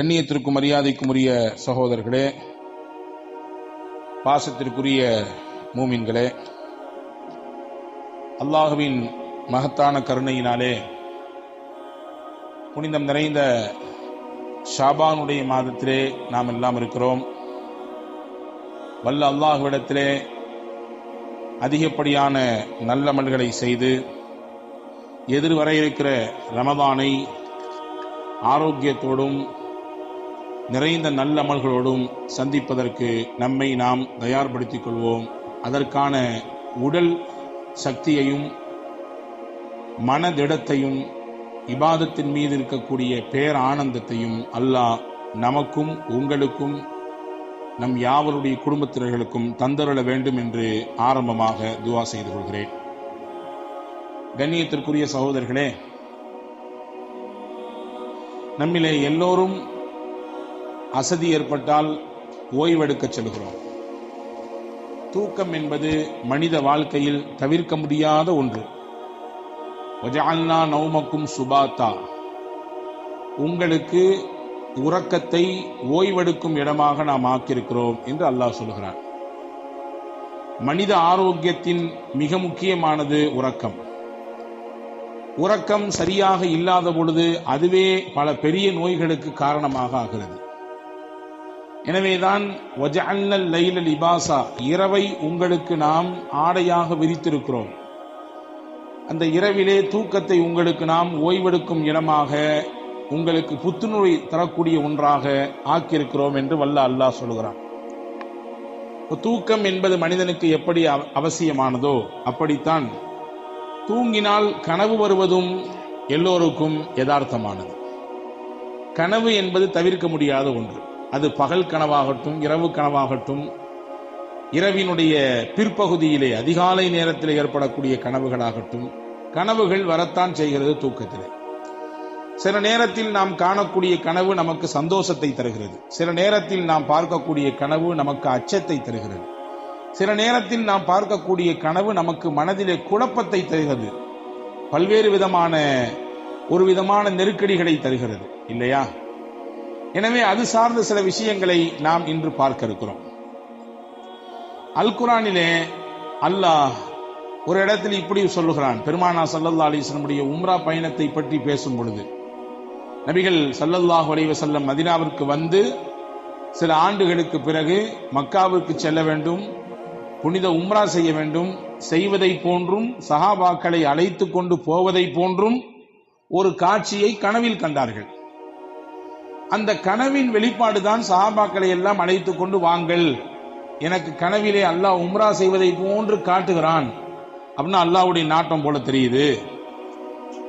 கண்ணியத்திற்கும் மரியாதைக்கும் உரிய சகோதரர்களே பாசத்திற்குரிய மூமின்களே அல்லாஹுவின் மகத்தான கருணையினாலே புனிதம் நிறைந்த ஷாபானுடைய மாதத்திலே நாம் எல்லாம் இருக்கிறோம். வல்ல அல்லாஹுவிடத்திலே அதிகப்படியான நல்லமல்களை செய்து எதிர்வர இருக்கிற ரமதானை ஆரோக்கியத்தோடும் நிறைந்த நல்லமல்களோடும் சந்திப்பதற்கு நம்மை நாம் தயார்படுத்திக் கொள்வோம். அதற்கான உடல் சக்தியையும் மனதிடத்தையும் இபாதத்தின் மீது இருக்கக்கூடிய பேர் ஆனந்தத்தையும் அல்லாஹ் நமக்கும் உங்களுக்கும் நம் யாவருடைய குடும்பத்தினர்களுக்கும் தந்தருள வேண்டும் என்று ஆரம்பமாக துவா செய்து கொள்கிறேன். கண்ணியத்திற்குரிய சகோதரர்களே நம்மிலே எல்லோரும் அசதி ஏற்பட்டால் ஓய்வெடுக்க செல்கிறோம். தூக்கம் என்பது மனித வாழ்க்கையில் தவிர்க்க முடியாத ஒன்று. வஜால்னா நௌமக்கும் சுபாத்தா. உங்களுக்கு உறக்கத்தை ஓய்வெடுக்கும் இடமாக நாம் ஆக்கியிருக்கிறோம் என்று அல்லாஹ் சொல்கிறார் மனித ஆரோக்கியத்தின் மிக முக்கியமானது உறக்கம். உறக்கம் சரியாக இல்லாத பொழுது அதுவே பல பெரிய நோய்களுக்கு காரணமாக ஆகிறது. எனவேதான் லைல லிபாசா இரவை உங்களுக்கு நாம் ஆடையாக விரித்திருக்கிறோம். அந்த இரவிலே தூக்கத்தை உங்களுக்கு நாம் ஓய்வெடுக்கும் இடமாக உங்களுக்கு புத்துணர்வை தரக்கூடிய ஒன்றாக ஆக்கியிருக்கிறோம் என்று வல்ல அல்லாஹ் சொல்கிறான். தூக்கம் என்பது மனிதனுக்கு எப்படி அவ- அவசியமானதோ அப்படித்தான் தூங்கினால் கனவு வருவதும் எல்லோருக்கும் யதார்த்தமானது. கனவு என்பது தவிர்க்க முடியாத ஒன்று. அது பகல் கனவாகட்டும் இரவு கனவாகட்டும் இரவினுடைய பிற்பகுதியிலே அதிகாலை நேரத்தில் ஏற்படக்கூடிய கனவுகளாகட்டும் கனவுகள் வரத்தான் செய்கிறது தூக்கத்திலே. சில நேரத்தில் நாம் காணக்கூடிய கனவு நமக்கு சந்தோஷத்தை தருகிறது. சில நேரத்தில் நாம் பார்க்கக்கூடிய கனவு நமக்கு அச்சத்தை தருகிறது. சில நேரத்தில் நாம் பார்க்கக்கூடிய கனவு நமக்கு மனதிலே குழப்பத்தை தருகிறது. பல்வேறு விதமான ஒரு விதமான நெருக்கடிகளை தருகிறது. இல்லையா? எனவே அது சார்ந்த சில விஷயங்களை நாம் இன்று பார்க்க இருக்கிறோம் அல் குரானிலே அல்லாஹ் ஒரு இடத்தில் இப்படி சொல்லுகிறான். பெருமானா சல்லல்லா அலிஸ்லமுடைய உம்ரா பயணத்தை பற்றி பேசும் பொழுது நபிகள் சல்லல்லாஹ் அலைஹி மதினாவிற்கு வந்து சில ஆண்டுகளுக்கு பிறகு மக்காவிற்கு செல்ல வேண்டும் புனித உம்ரா செய்ய வேண்டும் செய்வதை போன்றும் சஹாபாக்களை அழைத்து கொண்டு போவதை போன்றும் ஒரு காட்சியை கனவில் கண்டார்கள். அந்த கனவின் வெளிப்பாடு தான் சஹாபாக்களை எல்லாம் அழைத்து கொண்டு வாங்கள். எனக்கு கனவிலே அல்லாஹ் உம்ரா செய்வதை போன்று காட்டுகிறான். அப்படின்னு அல்லாவுடைய நாட்டம் போல தெரியுது.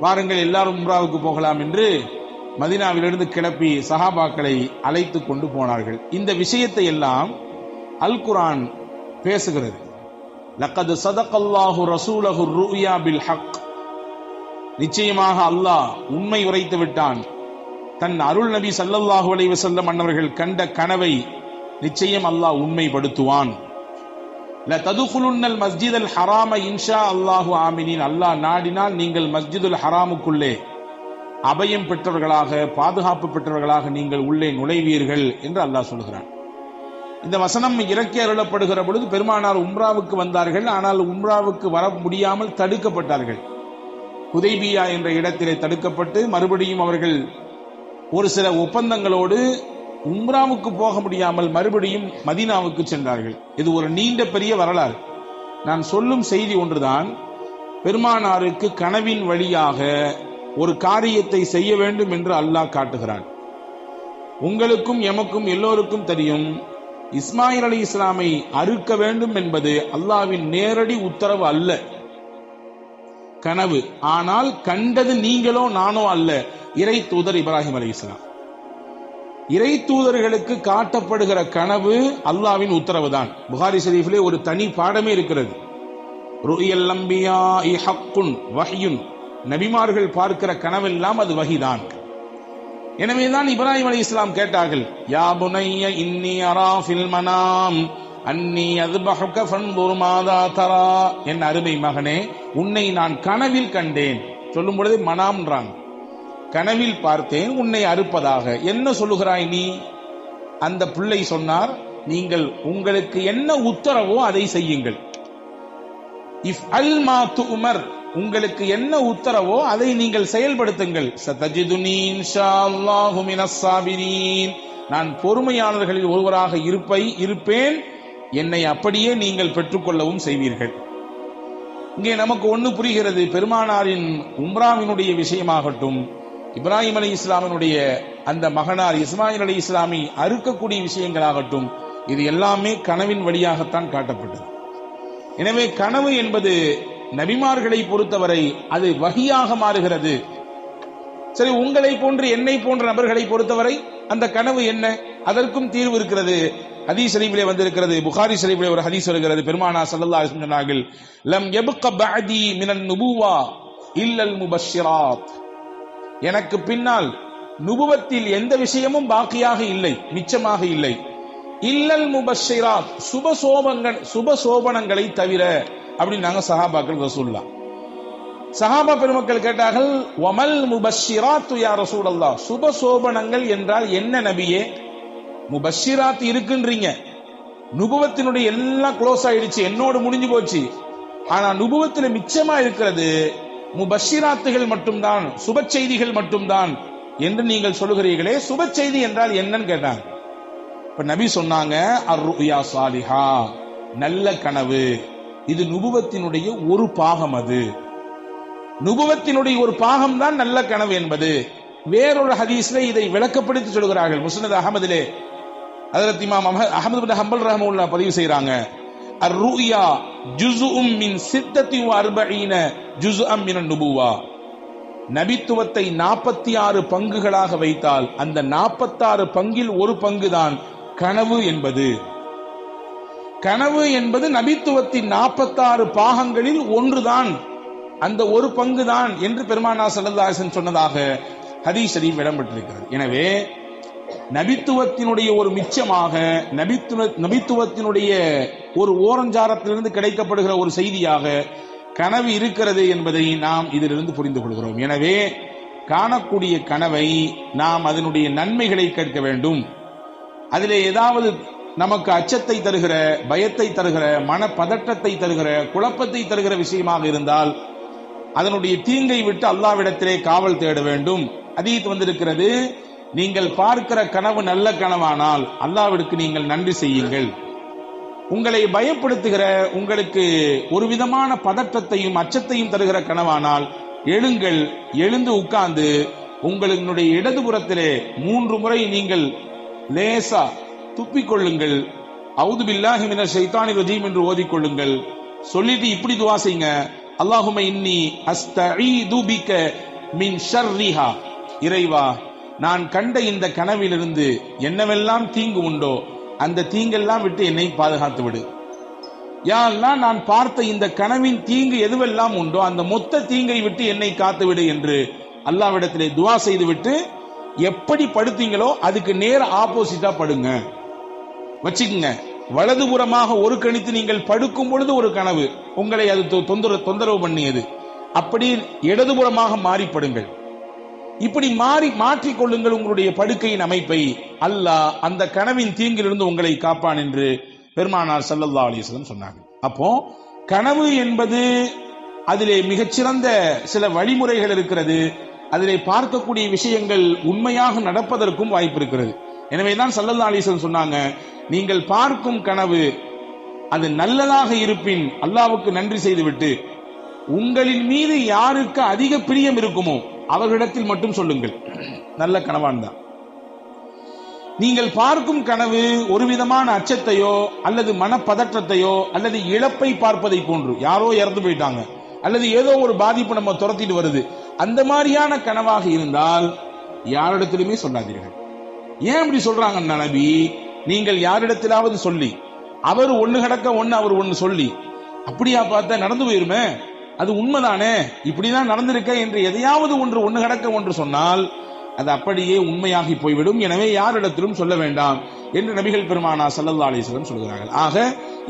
வாருங்கள் எல்லாரும் உம்ராவுக்கு போகலாம் என்று மதினாவிலிருந்து கிளப்பி சஹாபாக்களை அழைத்து கொண்டு போனார்கள். இந்த விஷயத்தை எல்லாம் அல் குரான் பேசுகிறது. லக்கது சதகல்லாஹு ரசூலஹு ருயா பில் ஹக். நிச்சயமாக அல்லாஹ் உண்மை உரைத்து விட்டான். தன் அருள் நபி சல்லல்லாஹு அலைவ வஸல்லம் அன்னவர்கள் கண்ட கனவை நிச்சயம் அல்லாஹ் உண்மைப்படுத்துவான். ல ததுகுலுன்னல் அல் ஹராம இன்ஷா அல்லாஹு ஆமினின். அல்லாஹ் நாடினால் நீங்கள் மஸ்ஜிதுல் ஹராமுக்குள்ளே அபயம் பெற்றவர்களாக பாதுகாப்பு பெற்றவர்களாக நீங்கள் உள்ளே நுழைவீர்கள் என்று அல்லாஹ் சொல்கிறான். இந்த வசனம் இறக்கி அருளப்படுகிற பொழுது பெருமானார் உம்ராவுக்கு வந்தார்கள். ஆனால் உம்ராவுக்கு வர முடியாமல் தடுக்கப்பட்டார்கள். குதைபியா என்ற இடத்திலே தடுக்கப்பட்டு மறுபடியும் அவர்கள் ஒரு சில ஒப்பந்தங்களோடு உம்ராவுக்கு போக முடியாமல் மறுபடியும் மதீனாவுக்கு சென்றார்கள். இது ஒரு நீண்ட பெரிய வரலாறு. நான் சொல்லும் செய்தி ஒன்றுதான் பெருமானாருக்கு கனவின் வழியாக ஒரு காரியத்தை செய்ய வேண்டும் என்று அல்லாஹ் காட்டுகிறான். உங்களுக்கும் எமக்கும் எல்லோருக்கும் தெரியும் இஸ்மாயில் அலி இஸ்லாமை அறுக்க வேண்டும் என்பது அல்லாவின் நேரடி உத்தரவு அல்ல. கனவு. ஆனால் கண்டது நீங்களோ நானோ அல்ல. இறை தூதர் இப்ராஹிம் அலி இஸ்லாம் இறை தூதர்களுக்கு காட்டப்படுகிற கனவு அல்லாவின் உத்தரவுதான். புகாரி ஷெரீஃபிலே ஒரு தனி பாடமே இருக்கிறது. ருயல் அம்பியா ஹக்குன் நபிமார்கள் பார்க்கிற கனவெல்லாம் அது வகிதான் எனவேதான் இப்ராஹிம் அலி இஸ்லாம் கேட்டார்கள் யா புனைய இன்னி அரா ஃபில் மனாம் அன்னி அதுபஹுக ஃபன்துர் மாதா தரா. என் அருமை மகனே உன்னை நான் கனவில் கண்டேன். சொல்லும் பொழுது மனாம்ன்றாங்க கனவில் பார்த்தேன் உன்னை அறுப்பதாக. என்ன சொல்லுகிறாய் நீ? அந்த பிள்ளை சொன்னார் நீங்கள் உங்களுக்கு என்ன உத்தரவோ அதை செய்யுங்கள். இஃப் அல் மா உமர் உங்களுக்கு என்ன உத்தரவோ அதை நீங்கள் செயல்படுத்துங்கள். சதஜிதுனி நான் பொறுமையாளர்களில் ஒருவராக இருப்பை இருப்பேன். என்னை அப்படியே நீங்கள் பெற்றுக்கொள்ளவும் செய்வீர்கள். இங்கே நமக்கு ஒன்று புரிகிறது. பெருமானாரின் உம்ராவினுடைய விஷயமாகட்டும் இப்ராஹிம் அலி இஸ்லாமினுடைய அந்த மகனார் இஸ்மாயில் அலி இஸ்லாமி அறுக்கக்கூடிய விஷயங்களாகட்டும் இது எல்லாமே கனவின் வழியாகத்தான் காட்டப்பட்டது. எனவே கனவு என்பது நபிமார்களை பொறுத்தவரை அது வகியாக மாறுகிறது. சரி உங்களை போன்று என்னை போன்ற நபர்களை பொறுத்தவரை அந்த கனவு என்ன? அதற்கும் தீர்வு இருக்கிறது. ஹதீஸ் ஷரீஃபிலே வந்திருக்கிறது புகாரி ஷரீஃபிலே ஒரு ஹதீஸ் வருகிறது. பெருமானா ஸல்லல்லாஹு அலைஹி சொன்னார்கள் லம் யப்க பஅதி மினன் நுபுவா இல்லல் முபஷிராத் எனக்கு பின்னால் நுபுவத்தில் எந்த விஷயமும் பாக்கியாக இல்லை மிச்சமாக இல்லை. இல்லல் முபஷிராத் சுப சோபங்கள் சுப சோபனங்களை தவிர அப்படின்னு நாங்க சஹாபாக்கள் ரசூல்லா சஹாபா பெருமக்கள் கேட்டார்கள் ஒமல் முபஷ்ஷிராத் யா ரசூலல்லா? சுப சோபனங்கள் என்றால் என்ன நபியே? முபஷிராத் இருக்குன்றீங்க. நுபுவத்தினுடைய எல்லாம் க்ளோஸ் ஆயிடுச்சு என்னோடு முடிஞ்சு போச்சு. ஆனா நுபுவத்தில் மிச்சமா இருக்கிறது முபஷிராத்துகள் மட்டும்தான் சுப செய்திகள் மட்டும்தான் என்று நீங்கள் சொல்லுகிறீர்களே. சுப செய்தி என்றால் என்னன்னு கேட்டாங்க. இப்ப நபி சொன்னாங்க அருயா சாலிஹா. நல்ல கனவு. இது நுபுவத்தினுடைய ஒரு பாகம் அது. நுபுவத்தினுடைய ஒரு பாகம் தான் நல்ல கனவு என்பது. வேறொரு ஹதீஸ்ல இதை விளக்கப்படுத்தி சொல்கிறார்கள் முஸ்னத் அகமதிலே. ஹஜரத் இமாம் அஹமது பின் ஹம்பல் ரஹமுல்லா பதிவு செய்கிறாங்க அர்-ருயா மின் சித்தத்தி வ அர்பஈன ஜுஸ்அம் நுபுவா நபித்துவத்தை நாற்பத்தி ஆறு பங்குகளாக வைத்தால் அந்த நாற்பத்தாறு பங்கில் ஒரு பங்குதான் கனவு என்பது. கனவு என்பது நபித்துவத்தின் நாற்பத்தாறு பாகங்களில் ஒன்றுதான். அந்த ஒரு பங்குதான் என்று பெருமானா சல்லதாசன் சொன்னதாக ஹதீஸ் ஷரீஃப் இடம்பெற்றிருக்கிறது எனவே நபித்துவத்தினுடைய ஒரு மிச்சமாக நபித்துவ நபித்துவத்தினுடைய ஒரு ஓரஞ்சாரத்திலிருந்து கிடைக்கப்படுகிற ஒரு செய்தியாக கனவு இருக்கிறது என்பதை நாம் இதிலிருந்து புரிந்து கொள்கிறோம். எனவே காணக்கூடிய கனவை நாம் அதனுடைய நன்மைகளை கேட்க வேண்டும். அதிலே ஏதாவது நமக்கு அச்சத்தை தருகிற பயத்தை தருகிற மன பதட்டத்தை தருகிற குழப்பத்தை தருகிற விஷயமாக இருந்தால் அதனுடைய தீங்கை விட்டு அல்லாவிடத்திலே காவல் தேட வேண்டும். அதீத் வந்திருக்கிறது நீங்கள் பார்க்கிற கனவு நல்ல கனவானால் அல்லாவிற்கு நீங்கள் நன்றி செய்யுங்கள். உங்களை பயப்படுத்துகிற உங்களுக்கு ஒரு விதமான பதற்றத்தையும் அச்சத்தையும் தருகிற கனவானால் எழுங்கள் எழுந்து உட்கார்ந்து உங்களுடைய இடதுபுறத்திலே மூன்று முறை நீங்கள் லேசா துப்பிக் கொள்ளுங்கள் அவுது பில்லாஹி மின ஷைத்தானி ரஜீம் என்று ஓதிக்கொள்ளுங்கள். சொல்லிட்டு இப்படி துவா செய்யுங்க. அல்லாஹும இன்னி அஸ்தஈது பிக மின் ஷர்ரிஹா. இறைவா நான் கண்ட இந்த கனவிலிருந்து என்னவெல்லாம் தீங்கு உண்டோ அந்த தீங்கெல்லாம் விட்டு என்னை பாதுகாத்து விடு. யாரெல்லாம் நான் பார்த்த இந்த கனவின் தீங்கு எதுவெல்லாம் உண்டோ அந்த மொத்த தீங்கை விட்டு என்னை காத்து விடு என்று அல்லாவிடத்திலே துவா செய்துவிட்டு எப்படி படுத்தீங்களோ அதுக்கு நேர ஆப்போசிட்டா படுங்க. வச்சுக்குங்க. வலதுபுறமாக ஒரு கணித்து நீங்கள் படுக்கும் பொழுது ஒரு கனவு. உங்களை அது தொ- தொந்தரவு பண்ணியது. அப்படி இடதுபுறமாக மாறிப்படுங்கள் இப்படி மாறி மாற்றிக் கொள்ளுங்கள் உங்களுடைய படுக்கையின் அமைப்பை. அல்லாஹ் அந்த கனவின் தீங்கிலிருந்து உங்களை காப்பான் என்று பெருமானார் சல்லல்லா அலிஸ்லம் சொன்னாங்க அப்போ கனவு என்பது அதிலே மிகச்சிறந்த சில வழிமுறைகள் இருக்கிறது. அதிலே பார்க்கக்கூடிய விஷயங்கள் உண்மையாக நடப்பதற்கும் வாய்ப்பு இருக்கிறது. எனவேதான் சல்லல்லா அலிஸ்லம் சொன்னாங்க நீங்கள் பார்க்கும் கனவு அது நல்லதாக இருப்பின் அல்லாவுக்கு நன்றி செய்துவிட்டு உங்களின் மீது யாருக்கு அதிக பிரியம் இருக்குமோ அவர்களிடத்தில் மட்டும் சொல்லுங்கள். நல்ல கனவான் தான். நீங்கள் பார்க்கும் கனவு ஒரு விதமான அச்சத்தையோ அல்லது மனப்பதற்றத்தையோ அல்லது இழப்பை பார்ப்பதை போன்று. யாரோ இறந்து போயிட்டாங்க. அல்லது ஏதோ ஒரு பாதிப்பு நம்ம துரத்திட்டு வருது. அந்த மாதிரியான கனவாக இருந்தால் யாரிடத்திலுமே சொல்லாதீர்கள். ஏன் இப்படி சொல்றாங்க நபி நீங்கள் யாரிடத்திலாவது சொல்லி அவர் ஒன்னு கடக்க ஒன்னு அவர் ஒன்னு சொல்லி அப்படியா பார்த்தா நடந்து போயிருமே? அது உண்மைதானே? இப்படிதான் நடந்திருக்க என்று எதையாவது ஒன்று ஒன்று கடக்க ஒன்று சொன்னால் அது அப்படியே உண்மையாகி போய்விடும். எனவே யாரிடத்திலும் சொல்ல வேண்டாம் என்று நபிகள் பெருமானா சல்லல்லா அலைஹி சொல்கிறார்கள். ஆக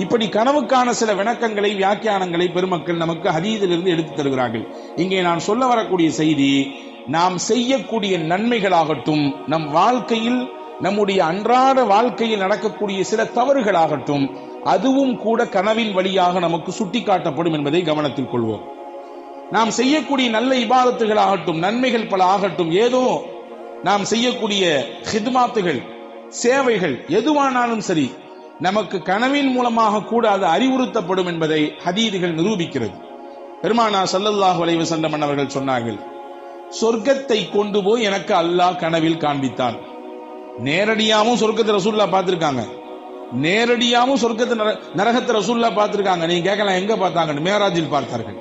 இப்படி கனவுக்கான சில விளக்கங்களை வியாக்கியானங்களை பெருமக்கள் நமக்கு ஹதீதிலிருந்து எடுத்து தருகிறார்கள். இங்கே நான் சொல்ல வரக்கூடிய செய்தி நாம் செய்யக்கூடிய நன்மைகளாகட்டும் நம் வாழ்க்கையில் நம்முடைய அன்றாட வாழ்க்கையில் நடக்கக்கூடிய சில தவறுகளாகட்டும் அதுவும் கூட கனவின் வழியாக நமக்கு சுட்டிக்காட்டப்படும் என்பதை கவனத்தில் கொள்வோம். நாம் செய்யக்கூடிய நல்ல இபாதத்துகளாகட்டும் நன்மைகள் பல ஆகட்டும் ஏதோ நாம் செய்யக்கூடிய ஹித்மாத்துகள் சேவைகள் எதுவானாலும் சரி நமக்கு கனவின் மூலமாக கூட அது அறிவுறுத்தப்படும் என்பதை ஹதீதுகள் நிரூபிக்கிறது. பெருமானா சல்லல்லாஹ் வலைவு வஸல்லம் அவர்கள் சொன்னார்கள் சொர்க்கத்தை கொண்டு போய் எனக்கு அல்லாஹ் கனவில் காண்பித்தான். நேரடியாகவும் சொர்க்கத்தை ரசூல்லா பார்த்திருக்காங்க. நேரடியாகவும் சொர்க்கத்தை நர- நரகத்தை ரசூல்லா பார்த்திருக்காங்க. நீங்க கேட்கலாம் எங்க பார்த்தாங்க மேராஜில் பார்த்தார்கள்.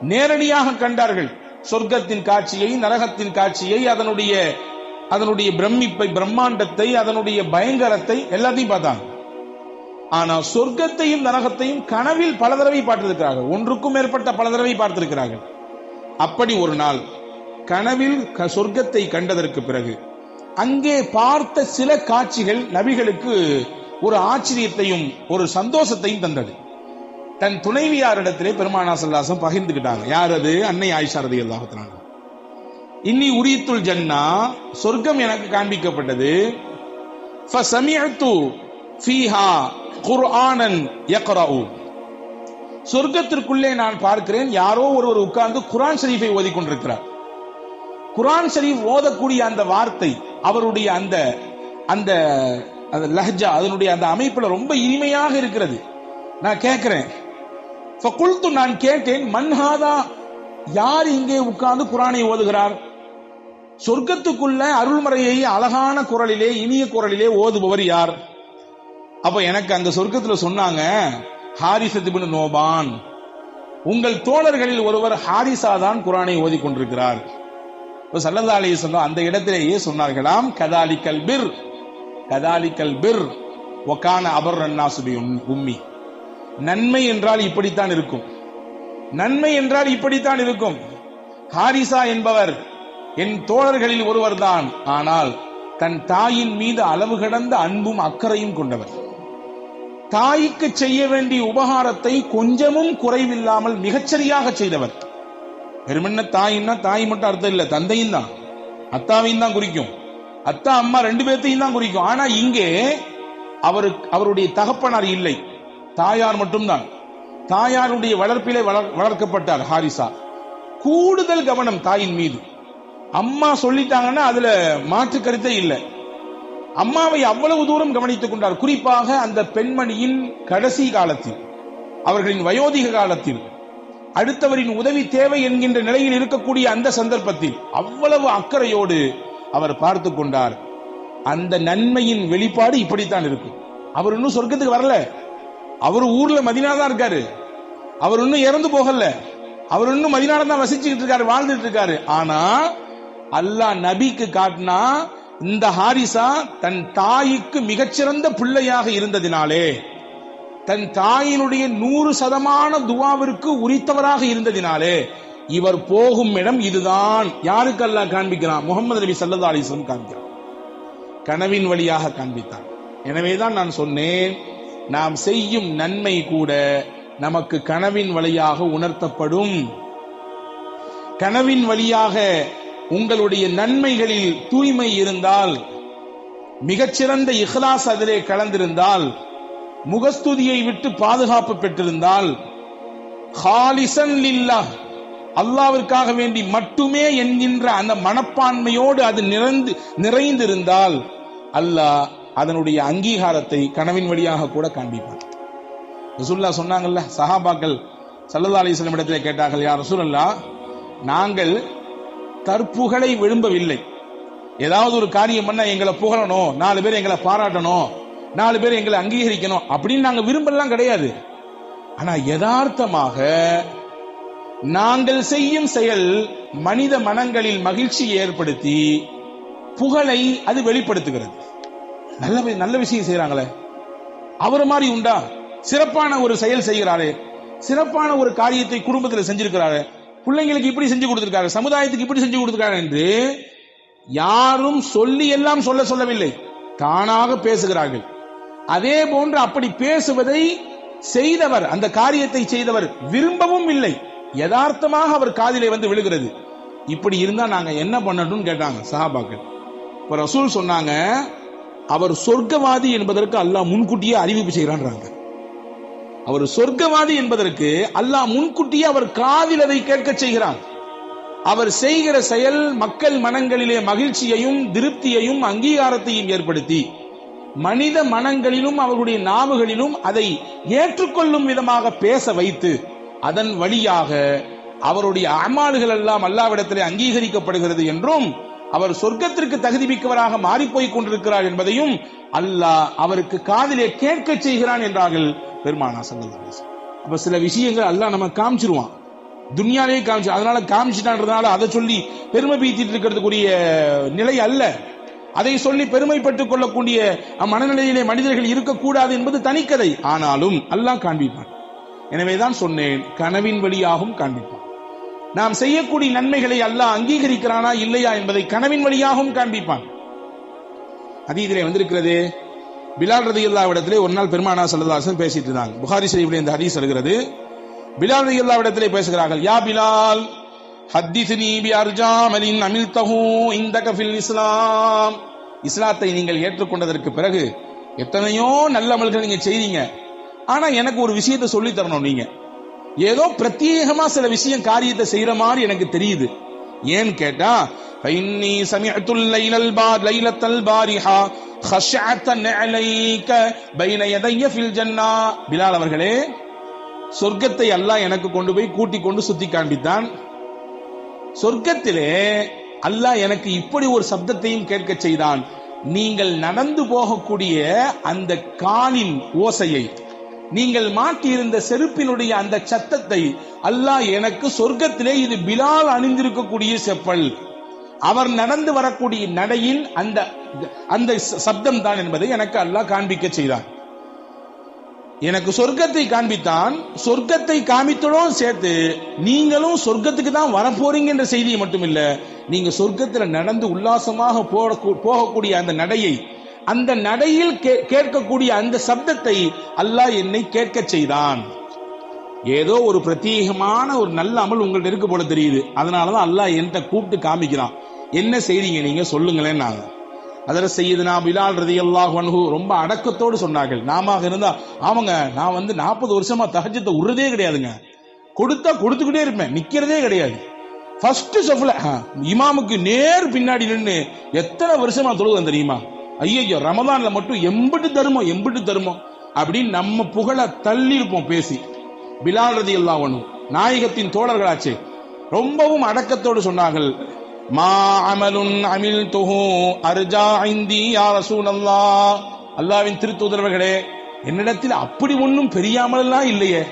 நேரடியாக கண்டார்கள். சொர்க்கத்தின் காட்சியை நரகத்தின் காட்சியை அதனுடைய அதனுடைய பிரமிப்பை பிரம்மாண்டத்தை அதனுடைய பயங்கரத்தை எல்லாத்தையும் பார்த்தாங்க. ஆனா சொர்க்கத்தையும் நரகத்தையும் கனவில் பல தடவை பார்த்திருக்கிறார்கள். ஒன்றுக்கும் மேற்பட்ட பல தடவை பார்த்திருக்கிறார்கள். அப்படி ஒரு நாள் கனவில் க- சொர்க்கத்தை கண்டதற்கு பிறகு அங்கே பார்த்த சில காட்சிகள் நபிகளுக்கு ஒரு ஆச்சரியத்தையும் ஒரு சந்தோஷத்தையும் தந்தது. தன் துணைவியாரிடத்திலே பெருமானா சல்லாசம் பகிர்ந்துகிட்டாங்க. யார் அது? அன்னை ஆயிஷா ரதி அல்லாஹத்தினாங்க இன்னி உரியத்துல் ஜன்னா சொர்க்கம் எனக்கு காண்பிக்கப்பட்டது. ஃபசமிஅத்து ஃபீஹா குர்ஆனன் யக்ரஉ. சொர்க்கத்திற்குள்ளே நான் பார்க்கிறேன் யாரோ ஒருவர் உட்கார்ந்து குரான் ஷரீஃபை ஓதிக் கொண்டிருக்கிறார் குர்ஆன் ஷரீஃப் ஓதக்கூடிய அந்த வார்த்தை அவருடைய அந்த அந்த அந்த லஹ்ஜா அதனுடைய அந்த அமைப்புல ரொம்ப இனிமையாக இருக்கிறது. நான் கேட்கிறேன் ஃபகுல்து நான் கேட்டேன் மன்ஹாதா யார் இங்கே உட்கார்ந்து குரானை ஓதுகிறார்? சொர்க்கத்துக்குள்ள அருள்மறையை அழகான குரலிலே இனிய குரலிலே ஓதுபவர் யார்? அப்ப எனக்கு அந்த சொர்க்கத்துல சொன்னாங்க ஹாரிசத்துபின் நோபான். உங்கள் தோழர்களில் ஒருவர் ஹாரிசா தான் குரானை ஓதி கொண்டிருக்கிறார் இப்ப சல்லல்லா அந்த இடத்திலேயே சொன்னார்களாம் கதாலி கல்பிர் கதாலிக்கல் பிர் ஒக்கான அபர் ரன்னாசுபி உம்மி. நன்மை என்றால் இப்படித்தான் இருக்கும். நன்மை என்றால் இப்படித்தான் இருக்கும். ஹாரிசா என்பவர் என் தோழர்களில் ஒருவர்தான். ஆனால் தன் தாயின் மீது அளவு கடந்த அன்பும் அக்கறையும் கொண்டவர். தாய்க்கு செய்ய வேண்டிய உபகாரத்தை கொஞ்சமும் குறைவில்லாமல் மிகச்சரியாக செய்தவர். பெருமென்ன தாயின்னா தாய் மட்டும் அர்த்தம் இல்லை தந்தையும் தான் அத்தாவையும் தான் குறிக்கும். அத்தா அம்மா ரெண்டு பேர்த்தையும் தான் குறிக்கும். ஆனா இங்கே அவருக்கு அவருடைய தகப்பனார் இல்லை. தாயார் மட்டும்தான். தாயாருடைய வளர்ப்பிலே வளர்- வளர்க்கப்பட்டார் ஹாரிசா. கூடுதல் கவனம் தாயின் மீது. அம்மா சொல்லிட்டாங்கன்னா அதுல மாற்று கருத்தே இல்லை. அம்மாவை அவ்வளவு தூரம் கவனித்துக் கொண்டார். குறிப்பாக அந்த பெண்மணியின் கடைசி காலத்தில் அவர்களின் வயோதிக காலத்தில். அடுத்தவரின் உதவி தேவை என்கின்ற நிலையில் இருக்கக்கூடிய அந்த சந்தர்ப்பத்தில் அவ்வளவு அக்கறையோடு அவர் பார்த்து கொண்டார். அந்த நன்மையின் வெளிப்பாடு இப்படித்தான் இருக்கும். அவர் இன்னும் சொர்க்கத்துக்கு வரல. அவர் ஊர்ல மதினா தான் இருக்காரு. அவர் இன்னும் இறந்து போகல. அவர் இன்னும் மதினால தான் வசிச்சுக்கிட்டு இருக்காரு வாழ்ந்துட்டு இருக்காரு. ஆனா அல்லாஹ் நபிக்கு காட்டினா இந்த ஹாரிசா தன் தாய்க்கு மிகச்சிறந்த பிள்ளையாக இருந்ததினாலே தன் தாயினுடைய நூறு சதமான துவாவிற்கு உரித்தவராக இருந்ததினாலே இவர் போகும் இடம் இதுதான். யாருக்கு அல்லாஹ் காண்பிக்கிறான்? முகமது நபி சல்லா அலிஸ்லம் காண்பிக்கிறான். கனவின் வழியாக காண்பித்தான். எனவேதான் நான் சொன்னேன் நாம் செய்யும் நன்மை கூட நமக்கு கனவின் வழியாக உணர்த்தப்படும். கனவின் வழியாக உங்களுடைய நன்மைகளில் தூய்மை இருந்தால் மிகச்சிறந்த இஹ்லாஸ் அதிலே கலந்திருந்தால் முகஸ்துதியை விட்டு பாதுகாப்பு பெற்றிருந்தால் ஹாலிசன் லில்லாஹ் அல்லாவிற்காக வேண்டி மட்டுமே என்கின்ற அந்த மனப்பான்மையோடு அது நிறைந்து நிறைந்திருந்தால் அல்லாஹ் அதனுடைய அங்கீகாரத்தை கனவின் வழியாக கூட காண்பிப்பான். ரசூல்லா சொன்னாங்கல்ல சஹாபாக்கள் சல்லல்லா அலிஸ்லம் இடத்திலே கேட்டார்கள் யார் ரசூல்லா நாங்கள் தற்புகழை விரும்பவில்லை. ஏதாவது ஒரு காரியம் பண்ண எங்களை புகழணும் நாலு பேர் எங்களை பாராட்டணும் நாலு பேர் எங்களை அங்கீகரிக்கணும் அப்படின்னு நாங்கள் விரும்பலாம் கிடையாது. ஆனா யதார்த்தமாக நாங்கள் செய்யும் செயல் மனித மனங்களில் மகிழ்ச்சியை ஏற்படுத்தி புகழை அது வெளிப்படுத்துகிறது. நல்ல நல்ல விஷயம் செய்யறாங்களே அவர் மாதிரி உண்டா? சிறப்பான ஒரு செயல் செய்கிறாரே. சிறப்பான ஒரு காரியத்தை குடும்பத்தில் செஞ்சிருக்கிறாரு. பிள்ளைங்களுக்கு இப்படி செஞ்சு கொடுத்திருக்காரு. சமுதாயத்துக்கு இப்படி செஞ்சு கொடுத்திருக்காரு என்று யாரும் சொல்லி எல்லாம் சொல்ல சொல்லவில்லை. தானாக பேசுகிறார்கள். அதே போன்று அப்படி பேசுவதை செய்தவர் அந்த காரியத்தை செய்தவர் விரும்பவும் இல்லை. யதார்த்தமாக அவர் காதிலே வந்து விழுகிறது. இப்படி இருந்தா நாங்க என்ன பண்ணட்டும் கேட்டாங்க சஹாபாக்கள். இப்ப ரசூல் சொன்னாங்க அவர் சொர்க்கவாதி என்பதற்கு அல்லாஹ் முன்கூட்டியே அறிவிப்பு செய்கிறான்றாங்க. அவர் சொர்க்கவாதி என்பதற்கு அல்லாஹ் முன்கூட்டியே அவர் காதில் அதை கேட்க செய்கிறார். அவர் செய்கிற செயல் மக்கள் மனங்களிலே மகிழ்ச்சியையும் திருப்தியையும் அங்கீகாரத்தையும் ஏற்படுத்தி மனித மனங்களிலும் அவர்களுடைய நாவுகளிலும் அதை ஏற்றுக்கொள்ளும் விதமாக பேச வைத்து அதன் வழியாக அவருடைய அமால்கள் எல்லாம் அல்லாவிடத்திலே அங்கீகரிக்கப்படுகிறது என்றும் அவர் சொர்க்கத்திற்கு தகுதி மிக்கவராக மாறிப்போய் கொண்டிருக்கிறார் என்பதையும் அல்லாஹ் அவருக்கு காதிலே கேட்க செய்கிறான் என்றார்கள் பெருமானா சல்லல்லாஹு அப்ப சில விஷயங்கள் அல்லாஹ் நம்ம காமிச்சிருவான். துன்யாலேயே காமிச்சு அதனால காமிச்சிட்டான்றதுனால அதை சொல்லி பெருமை பீத்திட்டு இருக்கிறதுக்குரிய நிலை அல்ல. அதை சொல்லி பெருமைப்பட்டுக் கொள்ளக்கூடிய மனநிலையிலே மனிதர்கள் இருக்கக்கூடாது என்பது தனிக்கதை. ஆனாலும் அல்லாஹ் காண்பிப்பான். எனவேதான் சொன்னேன் கனவின் வழியாகவும் காண்பிப்பான். நாம் செய்யக்கூடிய நன்மைகளை அல்லாஹ் அங்கீகரிக்கிறானா இல்லையா என்பதை கனவின் வழியாகவும் காண்பிப்பான். அதீதிலே வந்திருக்கிறது பிலால் ரதி இடத்திலே ஒரு நாள் பெருமானா சல்லதாசன் பேசிட்டு இருந்தாங்க. புகாரி ஷரீஃபிலே இந்த ஹதீஸ் வருகிறது. பிலால் ரதி இடத்திலே பேசுகிறார்கள் யா பிலால் ஹத்திஸ்னி பி அர்ஜாமலின் அமில்தஹு இந்த கஃபில் இஸ்லாம். இஸ்லாத்தை நீங்கள் ஏற்றுக்கொண்டதற்கு பிறகு எத்தனையோ நல்ல அமல்கள் நீங்க செய்தீங்க. ஆனா எனக்கு ஒரு விஷயத்தை சொல்லி தரணும் நீங்க ஏதோ பிரத்யேகமா சில விஷயம் காரியத்தை செய்யற மாதிரி எனக்கு தெரியுது ஏன்னு கேட்டா فإني سمعت الليل البار ليلة البارحة خشعة عليك بين يدي في الجنة பிலால் அவர்களே சொர்க்கத்தை அல்லாஹ் எனக்கு கொண்டு போய் கூட்டி கொண்டு சுத்தி காண்பித்தான் சொர்க்கத்திலே அல்லாஹ் எனக்கு இப்படி ஒரு சப்தத்தையும் கேட்க செய்தான் நீங்கள் நடந்து போகக்கூடிய அந்த காலின் ஓசையை நீங்கள் மாட்டியிருந்த செருப்பினுடைய அந்த சத்தத்தை அல்லாஹ் எனக்கு சொர்க்கத்திலே இது பிலால் அணிந்திருக்கக்கூடிய செப்பல். அவர் நடந்து வரக்கூடிய நடையின் அந்த அந்த சப்தம் தான் என்பதை எனக்கு அல்லாஹ் காண்பிக்க செய்தான் எனக்கு சொர்க்கத்தை காண்பித்தான் சொர்க்கத்தை காமித்தோடும் சேர்த்து நீங்களும் சொர்க்கத்துக்கு தான் வரப்போறீங்க என்ற செய்தியை மட்டுமில்ல நீங்க சொர்க்கத்துல நடந்து உல்லாசமாக போக- போகக்கூடிய அந்த நடையை அந்த நடையில் கே- கேட்கக்கூடிய அந்த சப்தத்தை அல்லாஹ் என்னை கேட்க செய்தான். ஏதோ ஒரு பிரத்யேகமான ஒரு நல்ல அமல் உங்கள்ட்ட இருக்கு போல தெரியுது. அதனாலதான் அல்லாஹ் என்கிட்ட கூப்பிட்டு காமிக்கிறான். என்ன செய்றீங்க நீங்க? சொல்லுங்களேன் நாங்க. அதில் செய்யுதுனா பிலால் ரதி அல்லாஹ் ரொம்ப அடக்கத்தோடு சொன்னார்கள். நாம இருந்தா ஆமாங்க நான் வந்து நாற்பது வருஷமா தகஜத்தை உருறதே கிடையாதுங்க. கொடுத்தா கொடுத்துக்கிட்டே இருப்பேன். நிக்கிறதே கிடையாது. ஃபர்ஸ்ட் சொஃப்ல இமாமுக்கு நேர் பின்னாடி நின்று எத்தனை வருஷமா தொழுவேன் தெரியுமா? ஐயோ ரமதான்ல மட்டும் எம்பிட்டு தருமோ எம்பிட்டு தருமோ? அப்படின்னு நம்ம புகழ தள்ளி இருப்போம் பேசி. பிலால் ரதி அல்லாஹ் நாயகத்தின் தோழர்களாச்சே ரொம்பவும் அடக்கத்தோடு சொன்னார்கள் மா அமலுன் அமில் தொகு அர்ஜா ஐந்தி யார் அசூனல்லா அல்லாவின் திருத்தூதரவர்களே என்னிடத்தில் அப்படி ஒன்றும் பெரியாமல்லாம் இல்லையே.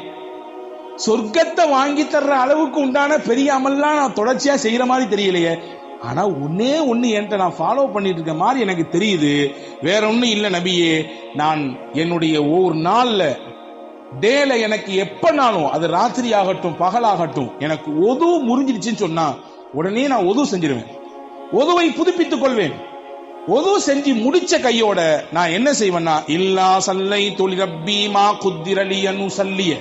சொர்க்கத்தை வாங்கி தர்ற அளவுக்கு உண்டான பெரிய அமல்லாம் நான் தொடர்ச்சியா செய்யற மாதிரி தெரியலையே. ஆனா ஒன்னே ஒன்னு என்கிட்ட நான் ஃபாலோ பண்ணிட்டு இருக்க மாதிரி எனக்கு தெரியுது. வேற ஒன்னும் இல்ல நபியே நான் என்னுடைய ஒவ்வொரு நாள்ல டேல எனக்கு எப்பனாலும் அது ராத்திரி ஆகட்டும் பகலாகட்டும் எனக்கு ஒது முறிஞ்சிடுச்சுன்னு சொன்னா உடனே நான் ஒது செஞ்சிருவேன். ஒதுவை புதுப்பித்துக் கொள்வேன். ஒது செஞ்சு முடிச்ச கையோட நான் என்ன செய்வேன்னா இல்லா சல்லை தொழில் ரப்பி மா குத்திரலியனு சல்லிய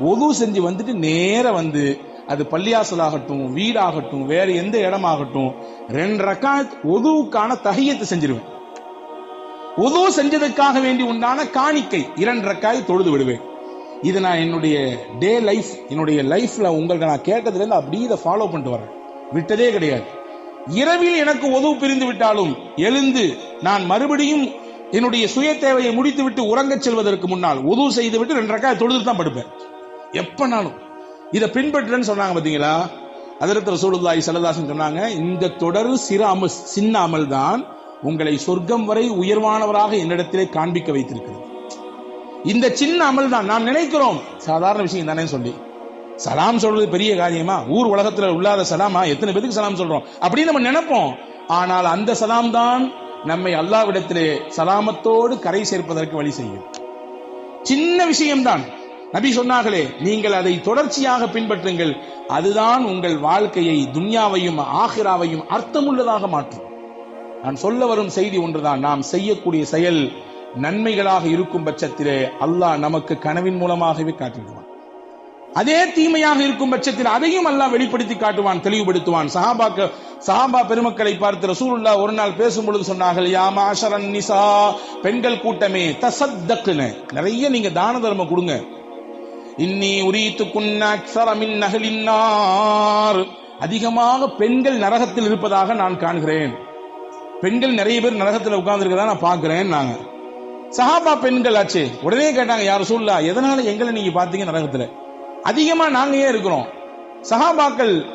ஒது செஞ்சு வந்துட்டு நேர வந்து அது பள்ளியாசலாகட்டும் வீடாகட்டும் வேற எந்த இடமாகட்டும் ரெண்டு ரக்காத் ஒதுவுக்கான தகையத்தை செஞ்சிருவேன். உதவு செஞ்சதுக்காக வேண்டி உண்டான காணிக்கை இரண்டு ரக்காய் தொழுது விடுவேன். இது நான் என்னுடைய டே லைஃப் என்னுடைய லைஃப்ல உங்களுக்கு நான் கேட்டதுலேருந்து அப்படியே இதை ஃபாலோ பண்ணிட்டு வரேன். விட்டதே கிடையாது. இரவில் எனக்கு உதவு பிரிந்து விட்டாலும் எழுந்து நான் மறுபடியும் என்னுடைய சுய தேவையை முடித்துவிட்டு உறங்கச் செல்வதற்கு முன்னால் உதவு செய்து விட்டு ரெண்டு ரக்காய் தொழுது தான் படுப்பேன். எப்பனாலும். இதை பின்பற்றுன்னு சொன்னாங்க பாத்தீங்களா? அதிரத்த ரசூலுல்லாஹி சரதாசன் சொன்னாங்க இந்த தொடர் சிறு அமல் சின்ன அமல் தான் உங்களை சொர்க்கம் வரை உயர்வானவராக என்னிடத்திலே காண்பிக்க வைத்திருக்கிறது. இந்த சின்ன அமல் தான் நாம் நினைக்கிறோம். சாதாரண விஷயம் தானே சொல்லி. சலாம் சொல்றது பெரிய காரியமா? ஊர் உலகத்துல உள்ளாத சலாமா? எத்தனை பேருக்கு சலாம் சொல்றோம்? அப்படின்னு நம்ம நினைப்போம். ஆனால் அந்த சலாம் தான் நம்மை அல்லாவிடத்திலே சலாமத்தோடு கரை சேர்ப்பதற்கு வழி செய்யும். சின்ன விஷயம்தான். நபி சொன்னார்களே நீங்கள் அதை தொடர்ச்சியாக பின்பற்றுங்கள். அதுதான் உங்கள் வாழ்க்கையை துன்யாவையும் ஆஹிராவையும் அர்த்தமுள்ளதாக மாற்றும். நான் சொல்ல வரும் செய்தி ஒன்றுதான். நாம் செய்யக்கூடிய செயல் நன்மைகளாக இருக்கும் பட்சத்திலே அல்லாஹ் நமக்கு கனவின் மூலமாகவே காட்டிவிடுவான். அதே தீமையாக இருக்கும் பட்சத்தில் அதையும் அல்லாஹ் வெளிப்படுத்தி காட்டுவான் தெளிவுபடுத்துவான். சஹாபாக்க சஹாபா பெருமக்களை பார்த்து ரசூலுல்லா ஒரு நாள் பேசும் பொழுது சொன்னார்கள் யா மாஷரன் நிசா பெண்கள் கூட்டமே தசத்தக்குன்னு நிறைய நீங்க தான தர்மம் கொடுங்க. இன்னி உரித்து குன்ன மின் நகலின்னார். அதிகமாக பெண்கள் நரகத்தில் இருப்பதாக நான் காண்கிறேன். பெண்கள் நிறைய பேர் நரகத்தில் உட்கார்ந்துருக்கதா நான் பார்க்கிறேன் நாங்க சஹாபா பெண்கள் ஆச்சு. உடனே கேட்டாங்க யார் சொல்லா எதனால எங்களை நீங்க பாத்தீங்க நரகத்துல? அதிகமா நாங்க ஏன் இருக்கிறோம்? சஹாபாக்கள்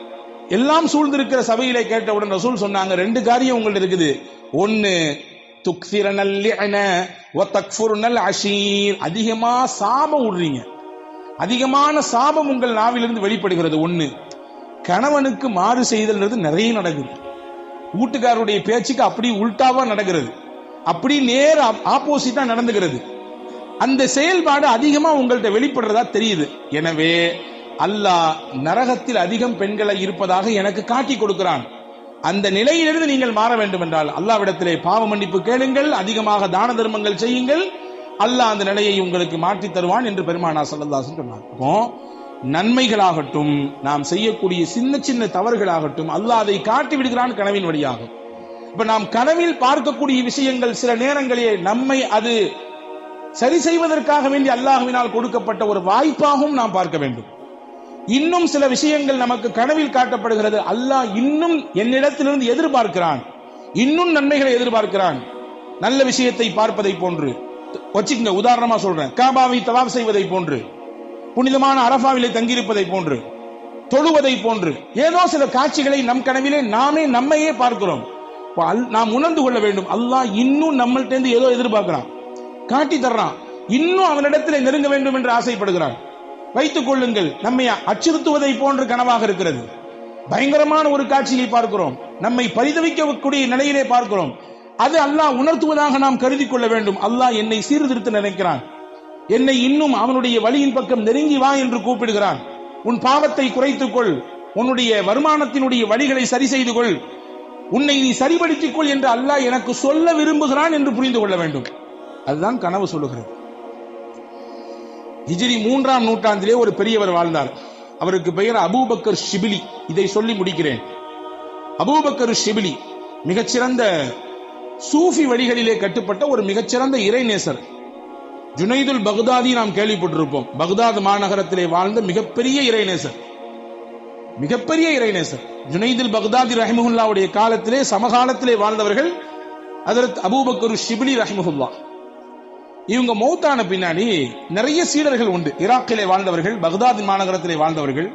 எல்லாம் சூழ்ந்திருக்கிற சபையிலே கேட்டவுடன் ரசூல் சொன்னாங்க ரெண்டு காரியம் உங்கள்ட்ட இருக்குது. ஒன்னு துக்சிரனல் லிஅன அஷீர். அதிகமா சாபம் விடுறீங்க அதிகமான சாபம் உங்கள் நாவிலிருந்து வெளிப்படுகிறது. ஒண்ணு கணவனுக்கு மாறு செய்தல்ன்றது நிறைய நடக்குது. வீட்டுக்காரருடைய பேச்சுக்கு அப்படி உல்டாவா நடக்கிறது. அப்படி நேர் ஆப்போசிட்டா நடந்துகிறது அந்த செயல்பாடு அதிகமா உங்கள்ட்ட வெளிப்படுறதா தெரியுது. எனவே அல்லாஹ் நரகத்தில் அதிகம் பெண்களை இருப்பதாக எனக்கு காட்டி கொடுக்கிறான். அந்த நிலையிலிருந்து நீங்கள் மாற வேண்டும் என்றால் அல்லாவிடத்திலே பாவ மன்னிப்பு கேளுங்கள் அதிகமாக தான தர்மங்கள் செய்யுங்கள் அல்லாஹ் அந்த நிலையை உங்களுக்கு மாற்றி தருவான் என்று பெருமானா சல்லல்லாஹு சொன்னார். அப்போ நன்மைகளாகட்டும் நாம் செய்யக்கூடிய சின்ன சின்ன தவறுகளாகட்டும் அல்லாஹ் அதை காட்டி விடுகிறான் கனவின் வழியாக. இப்ப நாம் கனவில் பார்க்கக்கூடிய விஷயங்கள் சில நேரங்களிலே நம்மை அது சரி செய்வதற்காக வேண்டி அல்லாஹுவினால் கொடுக்கப்பட்ட ஒரு வாய்ப்பாகவும் நாம் பார்க்க வேண்டும். இன்னும் சில விஷயங்கள் நமக்கு கனவில் காட்டப்படுகிறது. அல்லாஹ் இன்னும் என்னிடத்திலிருந்து எதிர்பார்க்கிறான். இன்னும் நன்மைகளை எதிர்பார்க்கிறான். நல்ல விஷயத்தை பார்ப்பதை போன்று. வச்சுக்கங்க உதாரணமா சொல்றேன். காபாவை தவாப் செய்வதை போன்று புனிதமான அரபாவிலே தங்கியிருப்பதை போன்று தொழுவதை போன்று ஏதோ சில காட்சிகளை நம் கனவிலே நாமே நம்மையே பார்க்கிறோம். நாம் உணர்ந்து கொள்ள வேண்டும். அல்லாஹ் இன்னும் நம்மள்ட்ட இருந்து ஏதோ எதிர்பார்க்கிறான். காட்டி தர்றான். இன்னும் அவனிடத்தில் நெருங்க வேண்டும் என்று ஆசைப்படுகிறான். வைத்துக் கொள்ளுங்கள் நம்மை அச்சுறுத்துவதை போன்ற கனவாக இருக்கிறது. பயங்கரமான ஒரு காட்சியை பார்க்கிறோம். நம்மை பரிதவிக்கக்கூடிய நிலையிலே பார்க்கிறோம். அது அல்லாஹ் உணர்த்துவதாக நாம் கருதி கொள்ள வேண்டும். அல்லாஹ் என்னை சீர்திருத்த நினைக்கிறான். என்னை இன்னும் அவனுடைய வழியின் பக்கம் நெருங்கி வா என்று கூப்பிடுகிறான். உன் பாவத்தை குறைத்துக் கொள். உன்னுடைய வருமானத்தினுடைய வழிகளை சரி செய்து கொள். உன்னை நீ சரிபடுத்திக் கொள் என்று அல்லாஹ் எனக்கு சொல்ல விரும்புகிறான் என்று புரிந்து கொள்ள வேண்டும். அதுதான் கனவு சொல்லுகிறது. ஹிஜிரி மூன்றாம் நூற்றாண்டிலே ஒரு பெரியவர் வாழ்ந்தார். அவருக்கு பெயர் அபூபக்கர் ஷிபிலி. இதை சொல்லி முடிக்கிறேன். அபூபக்கர் ஷிபிலி மிகச்சிறந்த சூஃபி வழிகளிலே கட்டுப்பட்ட ஒரு மிகச்சிறந்த இறைநேசர் ஜுனைதுல் பக்தாதி நாம் கேள்விப்பட்டிருப்போம். பகுதாத் மாநகரத்திலே வாழ்ந்த மிகப்பெரிய இறைநேசர் மிகப்பெரிய இறைநேசர் ஜுனைதுல் பக்தாதி ரஹிமுல்லாவுடைய காலத்திலே சமகாலத்திலே வாழ்ந்தவர்கள் அதற்கு அபூபக்கர் ஷிபிலி ரஹிமுல்லா இவங்க மௌத்தான பின்னாடி நிறைய சீடர்கள் உண்டு. ஈராக்கிலே வாழ்ந்தவர்கள் பக்தாத் மாநகரத்திலே வாழ்ந்தவர்கள்.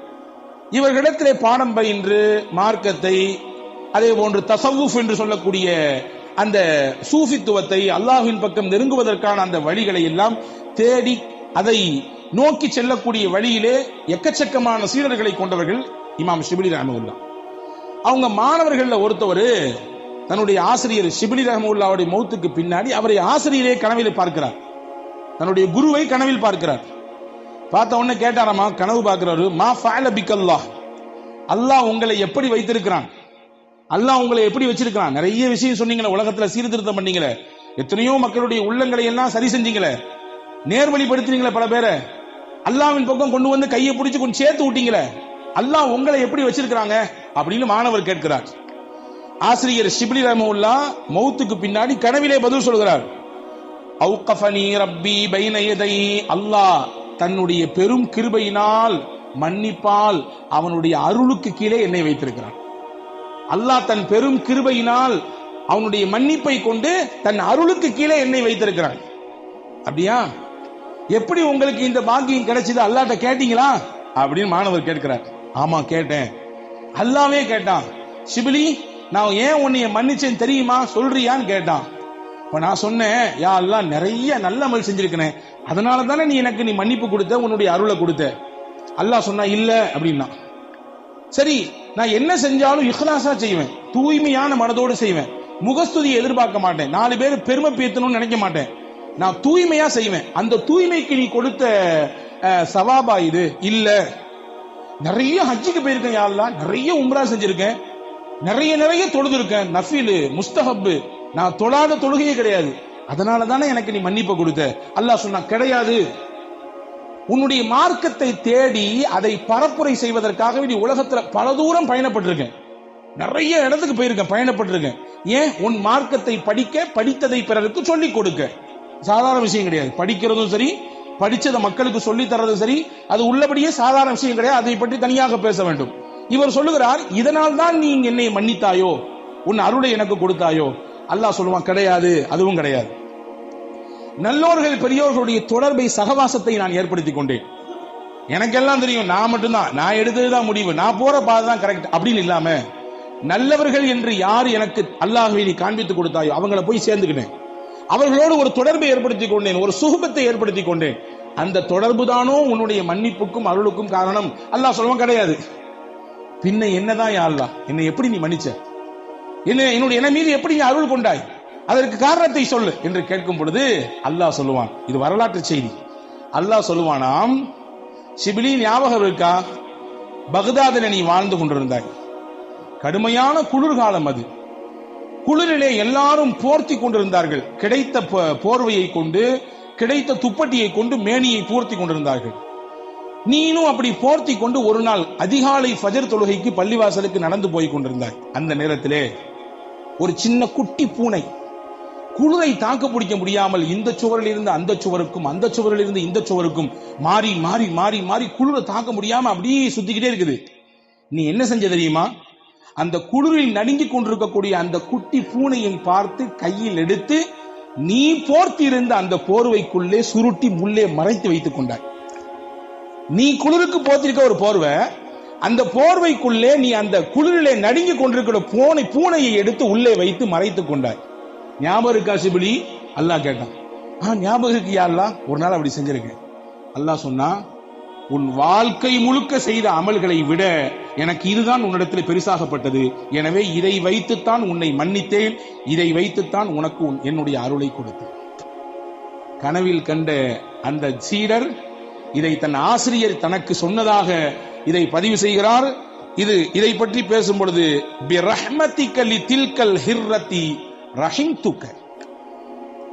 இவர்களிடத்திலே பாடம் பயின்று மார்க்கத்தை அதே போன்று தசவுஃப் என்று சொல்லக்கூடிய அந்த சூஃபித்துவத்தை அல்லாஹின் பக்கம் நெருங்குவதற்கான அந்த வழிகளை எல்லாம் தேடி அதை நோக்கி செல்லக்கூடிய வழியிலே எக்கச்சக்கமான சீடர்களை கொண்டவர்கள் இமாம் ஷிபிலி ரஹமுல்லா அவங்க மாணவர்கள்ல ஒருத்தவர் தன்னுடைய ஆசிரியர் ஷிபிலி ரஹமுல்லாவுடைய மௌத்துக்கு பின்னாடி அவரை ஆசிரியரே கனவில் பார்க்கிறார். தன்னுடைய குருவை கனவில் பார்க்கிறார். பார்த்த உடனே கேட்டாராமா கனவு பார்க்கிறாரு மா ஃபாலபிக் அல்லாஹ் அல்லாஹ் உங்களை எப்படி வைத்திருக்கிறான்? அல்லாஹ் உங்களை எப்படி வச்சிருக்கிறான்? நிறைய விஷயம் சொன்னீங்களே உலகத்துல சீர்திருத்தம் பண்ணீங்களே. எத்தனையோ மக்களுடைய உள்ளங்களை எல்லாம் சரி செஞ்சீங்களே. நேர்வழிப்படுத்தினீங்களே பல பேரை. அல்லாஹ்வின் பக்கம் கொண்டு வந்து கையை பிடிச்சி கொஞ்சம் சேர்த்து விட்டீங்களே. அல்லாஹ் உங்களை எப்படி வச்சிருக்கிறாங்க? அப்படின்னு மாணவர் கேட்கிறார். ஆசிரியர் ஷிப்லி ரஹமுல்லா மௌத்துக்கு பின்னாடி கனவிலே பதில் சொல்கிறார். அவுகஃபனி ரப்பி பைனயதை அல்லாஹ் தன்னுடைய பெரும் கிருபையினால் மன்னிப்பால் அவனுடைய அருளுக்கு கீழே என்னை வைத்திருக்கிறான். அல்லாஹ் தன் பெரும் கிருபையினால் அவனுடைய மன்னிப்பை கொண்டு தன் அருளுக்கு கீழே என்னை வைத்திருக்கிறான். அப்படியா? எப்படி உங்களுக்கு இந்த பாக்கியம் கிடைச்சது? அல்லாட்ட கேட்டீங்களா? அப்படின்னு மாணவர் கேட்கிறார். ஆமா கேட்டேன். அல்லாவே கேட்டான். சிபிலி நான் ஏன் உன்னைய மன்னிச்சேன் தெரியுமா? சொல்றியான்னு கேட்டான். இப்ப நான் சொன்னேன் யா அல்லாஹ் நிறைய நல்ல அமல் செஞ்சிருக்கனே. அதனால தானே நீ எனக்கு நீ மன்னிப்பு கொடுத்த உன்னுடைய அருளை கொடுத்த. அல்லாஹ் சொன்னா இல்ல அப்படின்னா. சரி நான் என்ன செஞ்சாலும் இஹ்லாசா செய்வேன். தூய்மையான மனதோடு செய்வேன். முகஸ்துதியை எதிர்பார்க்க மாட்டேன். நாலு பேர் பெருமை பேத்தணும்னு நினைக்க மாட்டேன். நான் தூய்மையா செய்வேன். அந்த தூய்மைக்கு நீ கொடுத்த அஹ், சவாபா இது. இல்ல. நிறைய ஹஜ்ஜிக்கு போயிருக்கேன் யா நிறைய உம்ரா செஞ்சிருக்கேன். நிறைய நிறைய தொழுது இருக்கேன் நஃபீலு முஸ்தஹப்பு. நான் தொழாத தொழுகையே கிடையாது. அதனால தானே எனக்கு நீ மன்னிப்பு கொடுத்த. அல்லாஹ் சொன்னா கிடையாது. உன்னுடைய மார்க்கத்தை தேடி அதை பரப்புரை செய்வதற்காகவே நீ உலகத்துல பல தூரம் பயணப்பட்டிருக்கேன். நிறைய இடத்துக்கு போயிருக்கேன் பயணப்பட்டிருக்கேன். ஏன்? உன் மார்க்கத்தை படிக்க படித்ததை பிறருக்கு சொல்லிக் கொடுக்க. சாதாரண விஷயம் கிடையாது. படிக்கிறதும் சரி படிச்சதை மக்களுக்கு சொல்லி தர்றதும் சரி அது உள்ளபடியே சாதாரண விஷயம் கிடையாது. அதை பற்றி தனியாக பேச வேண்டும். இவர் சொல்லுகிறார் இதனால் தான் நீ என்னை மன்னித்தாயோ? உன் அருளை எனக்கு கொடுத்தாயோ? அல்லாஹ் சொல்லுவான் கிடையாது அதுவும் கிடையாது. நல்லோர்கள் பெரியோர்களுடைய தொடர்பை சகவாசத்தை நான் ஏற்படுத்திக் கொண்டேன். எனக்கெல்லாம் தெரியும் நான் மட்டும்தான். நான் எடுத்ததுதான் முடிவு. நான் போற பாதை தான் கரெக்ட் அப்படின்னு இல்லாம நல்லவர்கள் என்று யார் எனக்கு அல்லாஹ்வை நீ காண்பித்து கொடுத்தாயோ அவங்கள போய் சேர்ந்துக்கினேன் அவர்களோடு ஒரு தொடர்பை ஏற்படுத்திக் கொண்டேன் ஒரு சுகபத்தை ஏற்படுத்திக் கொண்டேன். அந்த தொடர்பு தானோ உன்னுடைய மன்னிப்புக்கும் அருளுக்கும் காரணம். அல்லாஹ் சொல்லவும் கிடையாது. பின்ன என்னதான் யா அல்லாஹ்? என்னை எப்படி நீ மன்னிச்ச? என்ன என்னுடைய என மீது எப்படி நீ அருள் கொண்டாய்? அதற்கு காரணத்தை சொல்லு என்று கேட்கும் பொழுது அல்லாஹ் சொல்லுவான். இது வரலாற்று செய்தி. அல்லாஹ் சொல்லுவானாம் சிபிலி ஞாபகம் இருக்கா? பகதாதில் நீ வாழ்ந்து கொண்டிருந்தாய். கடுமையான குளிர்காலம் அது. குளிரிலே எல்லாரும் போர்த்தி கொண்டிருந்தார்கள். கிடைத்த ப- போர்வையை கொண்டு கிடைத்த துப்பட்டியை கொண்டு மேனியை போர்த்தி கொண்டிருந்தார்கள். நீனும் அப்படி போர்த்தி கொண்டு ஒரு நாள் அதிகாலை ஃபஜர் தொழுகைக்கு பள்ளிவாசலுக்கு நடந்து போய் கொண்டிருந்தாய். அந்த நேரத்திலே ஒரு சின்ன குட்டி பூனை குளிரை தாக்கு பிடிக்க முடியாமல் இந்த சுவரில் இருந்து அந்த சுவருக்கும் அந்த சுவரில் இருந்து இந்த சுவருக்கும் மாறி மாறி மாறி மாறி குளிரை தாக்க முடியாம அப்படியே சுத்திக்கிட்டே இருக்குது. நீ என்ன செஞ்ச தெரியுமா? அந்த குளிரில் நடுங்கிக் கொண்டிருக்கக்கூடிய அந்த குட்டி பூனையை பார்த்து கையில் எடுத்து நீ போர்த்திருந்த அந்த போர்வைக்குள்ளே சுருட்டி முள்ளே மறைத்து வைத்துக் கொண்டாய். நீ குளிருக்கு போத்திருக்க ஒரு போர்வை அந்த போர்வைக்குள்ளே நீ அந்த குளிரிலே நடுங்கிக் கொண்டிருக்கிற பூனை பூனையை எடுத்து உள்ளே வைத்து மறைத்துக் கொண்டாய். ஞாபகம் இருக்கா சிபிலி? அல்லாஹ் கேட்டான். ஆ ஞாபகம் இருக்கு அல்லாஹ்? ஒரு நாள் அப்படி செஞ்சிருக்கேன். அல்லாஹ் சொன்னா உன் வாழ்க்கை முழுக்க செய்த அமல்களை விட எனக்கு இதுதான் உன்னிடத்தில் பெரிசாகப்பட்டது. எனவே இதை வைத்துத்தான் உன்னை மன்னித்தேன். இதை வைத்துத்தான் உனக்கு என்னுடைய அருளை கொடுத்தேன். கனவில் கண்ட அந்த சீடர் இதை தன் ஆசிரியர் தனக்கு சொன்னதாக இதை பதிவு செய்கிறார். இது இதை பற்றி பேசும் பொழுது பிரஹ்மத்திக்கலி தில்கல் ஹிர்ரத்தி ரஹிம்துக்க.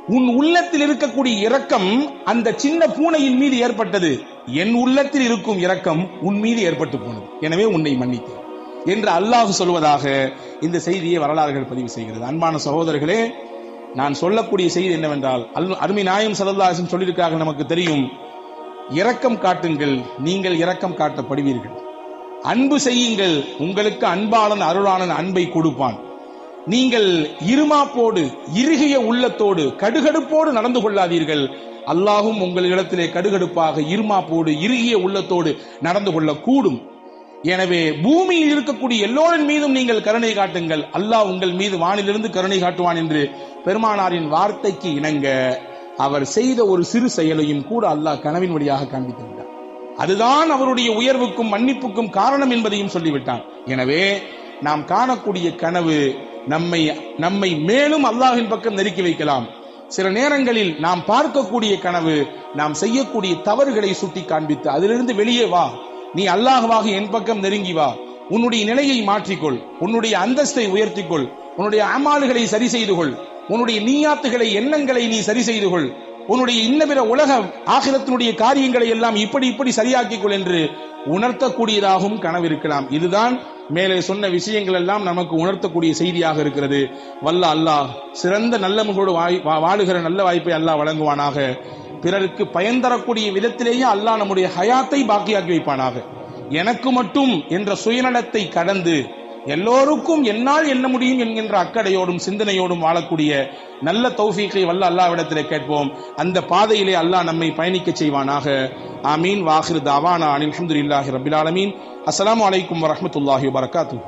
உன் உள்ளத்தில் இருக்கக்கூடிய இரக்கம் அந்த சின்ன பூனையின் மீது ஏற்பட்டது. என் உள்ளத்தில் இருக்கும் இரக்கம் உன் மீது ஏற்பட்டு போனது. எனவே உன்னை மன்னித்தேன் என்று அல்லாஹ் சொல்வதாக இந்த செய்தியை வரலாறுகள் பதிவு செய்கிறது. அன்பான சகோதரர்களே நான் சொல்லக்கூடிய செய்தி என்னவென்றால் அல்- அருமை நாயம் சரதாசன் சொல்லியிருக்காக நமக்கு தெரியும் இரக்கம் காட்டுங்கள் நீங்கள் இரக்கம் காட்டப்படுவீர்கள். அன்பு செய்யுங்கள் உங்களுக்கு அன்பாளன் அருளாளன் அன்பை கொடுப்பான். நீங்கள் இருமாப்போடு இறுகிய உள்ளத்தோடு கடுகடுப்போடு நடந்து கொள்ளாதீர்கள். அல்லாஹும் உங்களிடத்திலே கடுகடுப்பாக இருமாப்போடு இறுகிய உள்ளத்தோடு நடந்து கொள்ளக்கூடும். எனவே பூமியில் இருக்கக்கூடிய எல்லோரின் மீதும் நீங்கள் கருணை காட்டுங்கள். அல்லாஹ் உங்கள் மீது வானிலிருந்து கருணை காட்டுவான் என்று பெருமானாரின் வார்த்தைக்கு இணங்க அவர் செய்த ஒரு சிறு செயலையும் கூட அல்லாஹ் கனவின் வழியாக காண்பித்திருந்தார் அதுதான் அவருடைய உயர்வுக்கும் மன்னிப்புக்கும் காரணம் என்பதையும் சொல்லிவிட்டான். எனவே நாம் காணக்கூடிய கனவு நம்மை நம்மை மேலும் அல்லாஹின் பக்கம் நெருக்கி வைக்கலாம். சில நேரங்களில் நாம் பார்க்கக்கூடிய கனவு நாம் செய்யக்கூடிய தவறுகளை சுட்டி காண்பித்து அதிலிருந்து வெளியே வா. நீ அல்லாஹ்வாக என் பக்கம் நெருங்கி வா. உன்னுடைய நிலையை மாற்றிக்கொள். உன்னுடைய அந்தஸ்தை உயர்த்திக்கொள். உன்னுடைய அமால்களை சரி செய்து கொள். உன்னுடைய நீயாத்துகளை எண்ணங்களை நீ சரி செய்து கொள். உன்னுடைய இன்னபிற உலக ஆகிரத்தினுடைய காரியங்களை எல்லாம் இப்படி இப்படி சரியாக்கிக் கொள் என்று உணர்த்தக்கூடியதாகவும் கனவு இருக்கலாம். இதுதான் மேலே சொன்ன விஷயங்கள் எல்லாம் நமக்கு உணர்த்தக்கூடிய செய்தியாக இருக்கிறது. வல்ல அல்லாஹ் சிறந்த நல்ல முகோடு வாய்- வா- வாழுகிற நல்ல வாய்ப்பை அல்லாஹ் வழங்குவானாக. பிறருக்கு பயன் தரக்கூடிய விதத்திலேயே அல்லாஹ் நம்முடைய ஹயாத்தை பாக்கியாக்கி வைப்பானாக. எனக்கு மட்டும் என்ற சுயநலத்தை கடந்து எல்லோருக்கும் என்னால் என்ன முடியும் என்கின்ற அக்கடையோடும் சிந்தனையோடும் வாழக்கூடிய நல்ல தௌஃபீக்கை வல்ல அல்லாவிடத்திலே கேட்போம். அந்த பாதையிலே அல்லாஹ் நம்மை பயணிக்க செய்வானாக. ஆமீன். வாஹிர் தாவானா அனில் அல்ஹம்துலில்லாஹி ரபிலாலமீன் அஸ்லாம் வலைக்கம் அலைக்கும் வரகாத்து வபரகாத்துஹு.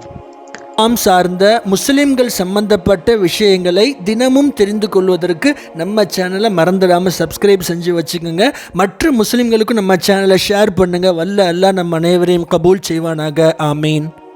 நாம் சார்ந்த முஸ்லிம்கள் சம்பந்தப்பட்ட விஷயங்களை தினமும் தெரிந்து கொள்வதற்கு நம்ம சேனலை மறந்துடாமல் சப்ஸ்கிரைப் செஞ்சு வச்சுக்கோங்க. மற்ற முஸ்லிம்களுக்கும் நம்ம சேனலை ஷேர் பண்ணுங்கள் வல்ல அல்லாஹ் நம்ம அனைவரையும் கபூல் செய்வானாக. ஆமீன்.